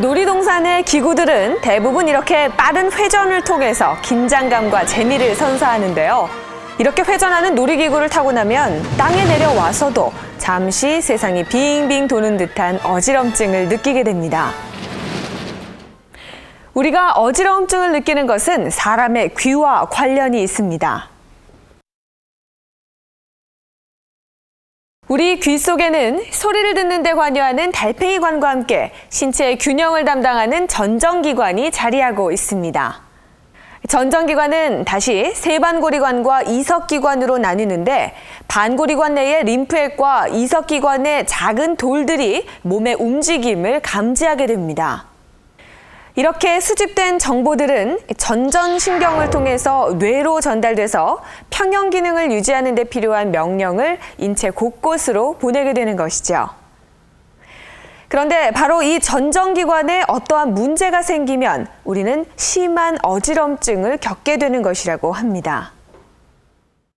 놀이동산의 기구들은 대부분 이렇게 빠른 회전을 통해서 긴장감과 재미를 선사하는데요. 이렇게 회전하는 놀이기구를 타고 나면 땅에 내려와서도 잠시 세상이 빙빙 도는 듯한 어지럼증을 느끼게 됩니다. 우리가 어지러움증을 느끼는 것은 사람의 귀와 관련이 있습니다. 우리 귀 속에는 소리를 듣는 데 관여하는 달팽이관과 함께 신체의 균형을 담당하는 전정기관이 자리하고 있습니다. 전정기관은 다시 세반고리관과 이석기관으로 나뉘는데 반고리관 내의 림프액과 이석기관의 작은 돌들이 몸의 움직임을 감지하게 됩니다. 이렇게 수집된 정보들은 전전신경을 통해서 뇌로 전달돼서 평형 기능을 유지하는 데 필요한 명령을 인체 곳곳으로 보내게 되는 것이죠. 그런데 바로 이 전정기관에 어떠한 문제가 생기면 우리는 심한 어지럼증을 겪게 되는 것이라고 합니다.